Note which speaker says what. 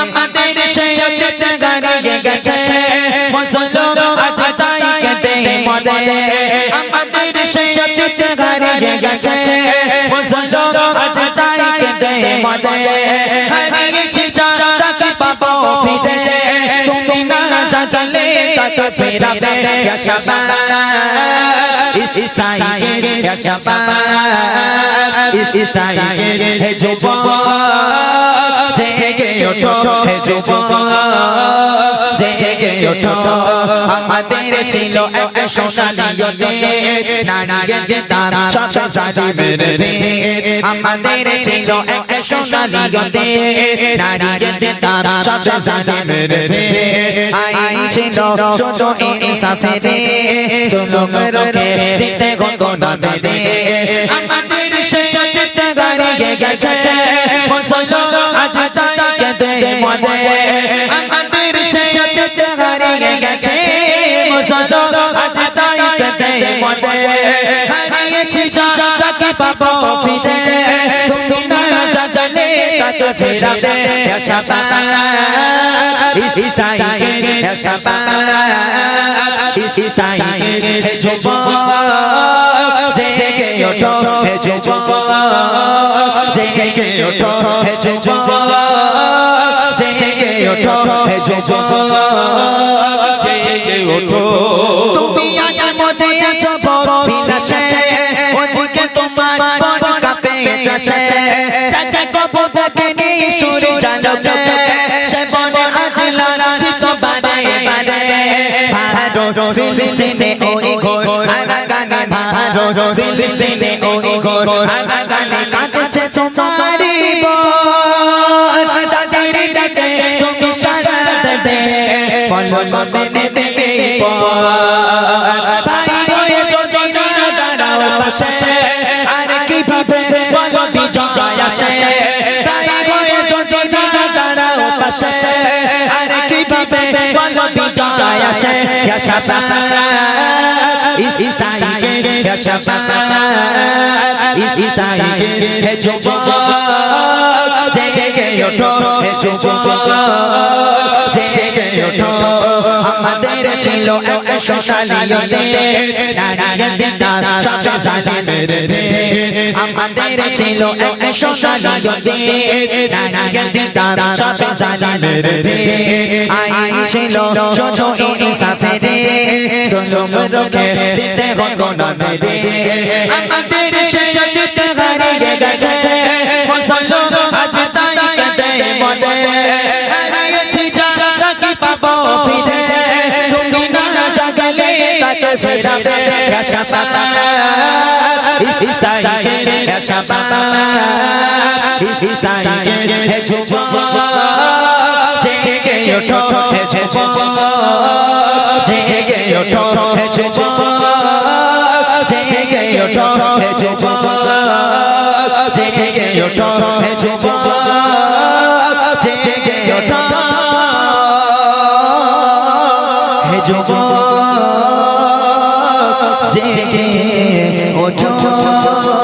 Speaker 1: আমাদের সৈয়দ গাড়িয়ে গেছে। মুসলমান আজ তাই কেঁদে মরে। আমাদের সৈয়দ গাড়িয়ে গেছে। মুসলমান আজ তাই কেঁদে মরে। হারিয়েছি যারাকে পাবো ফিরে। তুমি না চাচলে তাকে ফেরাবে। ইয়া শাবাব ইসাই ইয়া ইসাই হে যুবক। জেগে ওঠো হে যুবক জেগে ওঠো আমাদের ছিল এক সোনালি নারী তারা সব জালিমের ভেদ আমাদের ছিল এক সোনালি নারী তারা সব জালিমের ভেদ আইন ছিল শুধু ইনসাফে দে জুলুম রোখে দিতে গগনা দে আমাদের শেষত গাড়িয়ে গেছে মুসলমান আজ তাই মরে আমাদের শেষত গাড়িয়ে গেছে। মুসলমান আজ তাই কেঁদে মরে হারিয়েছি যারাকে পাবো ফিরে। তুমি না জাজলে তাকে ফেরাবে। ইয়া শাবাব ইসাই ইয়া শাবাব ইসাই হে যুবক জেগে ওঠো যুবক, জেগে ওঠো। ওঠো তুমি আজ মজে আছো বড় বিলাসে ওদিকে তোমার মন কাঁপে আকাশে চাচা কবো দেখেনি সুরি জানকে সে বনে আজ লাঞ্ছিত বারে বারে ভারত ফিলিস্তিনে ওই ঘোর আগাগানে ভারত ফিলিস্তিনে ওই ঘোর আগাগানে কাঁদছে তোমারি বোন কবে নেবে আর কীভাবে বলো বিজয় আসে ভাই হয়ে যদি না দাঁড়াও পাশে আর কীভাবে বলো বিজয় আসে ইসাইকে ইসাইকে হে যুবক জেগে ওঠো হে যুবক ছিল এক সোনালিয়তে নারায়ণ সব জালিমের ভে আমাদের ছিল এক সোনালিয়তে নারায়ণ সব জালিমের ভে আইন ছিল শুধু ইনসাফে দে। জুলুম রোখে দিতে গগনা দে আমাদের শেষত তাকে ফেরাবে ইয়া শাবাব ইসাইকে ইয়া শাবাব ইসাইকে হে যুবক জেগে ওঠো হে ওঠো হে যুবক জেগে ওঠো হে যুবক জেগে ওঠো হে যুবক জেগে ওঠো হে যুবক ওঠো।